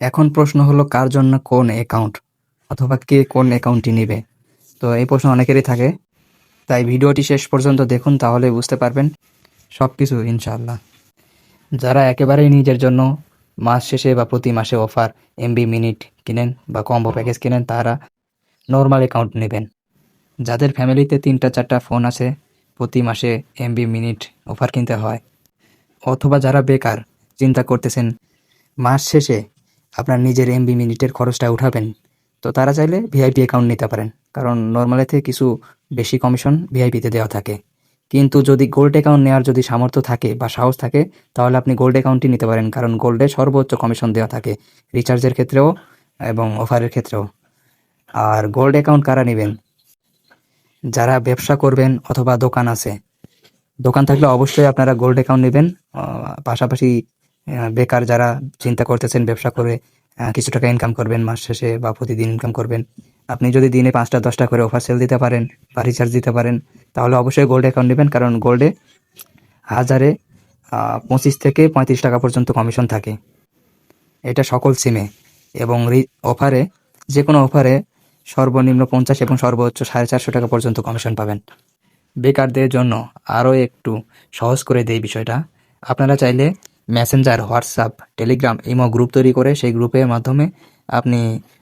এখন প্রশ্ন হলো, কার জন্য কোন অ্যাকাউন্ট অথবা কে কোন অ্যাকাউন্টটি নেবে? তো এই প্রশ্ন অনেকেরই থাকে। তাই ভিডিওটি শেষ পর্যন্ত দেখুন তাহলে বুঝতে পারবেন সব কিছু ইনশাল্লাহ যারা একেবারেই নিজের জন্য মাস শেষে বা প্রতি মাসে অফার এমবি মিনিট কিনেন বা কম্বো প্যাকেজ কিনেন, তারা নর্মাল অ্যাকাউন্ট নেবেন। যাদের ফ্যামিলিতে তিনটা, চারটা ফোন আছে, প্রতি মাসে এমবি মিনিট অফার কিনতে হয়। অথবা যারা বেকার, চিন্তা করতেছেন, মাস শেষে আপনার নিজের এমবি মিনিটের খরচটা উঠাবেন, তো তারা চাইলে ভিআইপি অ্যাকাউন্ট নিতে পারেন। কারণ নর্মালিতে কিছু বেশি কমিশন ভিআইপিতে দেওয়া থাকে। কিন্তু যদি গোল্ড অ্যাকাউন্ট নেওয়ার যদি সামর্থ্য থাকে বা সাহস থাকে, তাহলে আপনি গোল্ড অ্যাকাউন্টই নিতে পারেন। কারণ গোল্ডে সর্বোচ্চ কমিশন দেওয়া থাকে রিচার্জের ক্ষেত্রেও এবং অফারের ক্ষেত্রেও। আর গোল্ড অ্যাকাউন্ট কারা নেবেন? যারা ব্যবসা করবেন অথবা দোকান আছে। দোকান থাকলে অবশ্যই আপনারা গোল্ড অ্যাকাউন্ট নেবেন পাশাপাশি বেকার যারা চিন্তা করতেছেন, ব্যবসা করে কিছু টাকা ইনকাম করবেন, মাস শেষে বা প্রতিদিন ইনকাম করবেন, আপনি যদি দিনে পাঁচটা, দশটা করে অফার সেল দিতে পারেন বা রিচার্জ দিতে পারেন, তাহলে অবশ্যই গোল্ড অ্যাকাউন্ট নেবেন। কারণ গোল্ডে হাজারে পঁচিশ থেকে পঁয়ত্রিশ টাকা পর্যন্ত কমিশন থাকে। এটা সকল সিমে এবং অফারে যে কোনো অফারে সর্বনিম্ন পঞ্চাশ এবং সর্বোচ্চ সাড়ে চারশো টাকা পর্যন্ত কমিশন পাবেন। বেকারদের জন্য আরও একটু সহজ করে দেই বিষয়টা। আপনারা চাইলে Messenger WhatsApp Telegram imo group তৈরি করে সেই গ্রুপের মাধ্যমে আপনি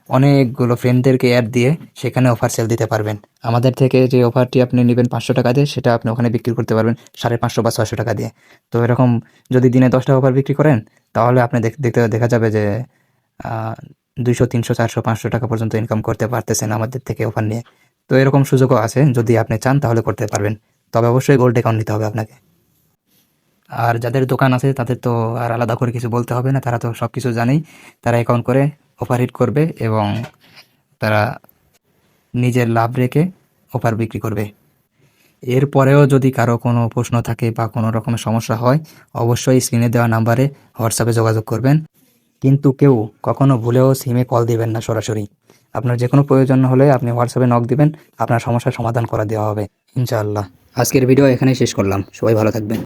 অনেকগুলো ফ্রেন্ডদেরকে অ্যাড দিয়ে সেখানে অফার সেল দিতে পারবেন। আমাদের থেকে যে অফারটি আপনি নেবেন পাঁচশো টাকা দিয়ে, সেটা আপনি ওখানে বিক্রি করতে পারবেন সাড়ে পাঁচশো বা ছয়শো টাকা দিয়ে। তো এরকম যদি দিনে দশটা অফার বিক্রি করেন, তাহলে আপনি দেখতে, দেখা যাবে যে দুইশো, তিনশো, চারশো, পাঁচশো টাকা পর্যন্ত ইনকাম করতে পারতেছেন আমাদের থেকে অফার নিয়ে। তো এরকম সুযোগও আছে, যদি আপনি চান তাহলে করতে পারবেন। তবে অবশ্যই গোল্ড অ্যাকাউন্ট নিতে হবে আপনাকে। আর যাদের দোকান আছে, তাদের তো আর আলাদা করে কিছু বলতে হবে না। তারা তো সব কিছু জানেই। তারা অ্যাকাউন্ট করে অফার হিট করবে এবং তারা নিজের লাভ রেখে অফার বিক্রি করবে। এরপরেও যদি কারও কোনো প্রশ্ন থাকে বা কোনো রকমের সমস্যা হয়, অবশ্যই স্ক্রিনে দেওয়া নাম্বারে হোয়াটসঅ্যাপে যোগাযোগ করবেন। কিন্তু কেউ কখনো ভুলেও সিমে কল দিবেন না সরাসরি। আপনার যে কোনো প্রয়োজন হলে আপনি হোয়াটসঅ্যাপে নক দিবেন, আপনার সমস্যার সমাধান করে দেওয়া হবে, ইনশাআল্লাহ। আজকের ভিডিও এখানেই শেষ করলাম। সবাই ভালো থাকবেন।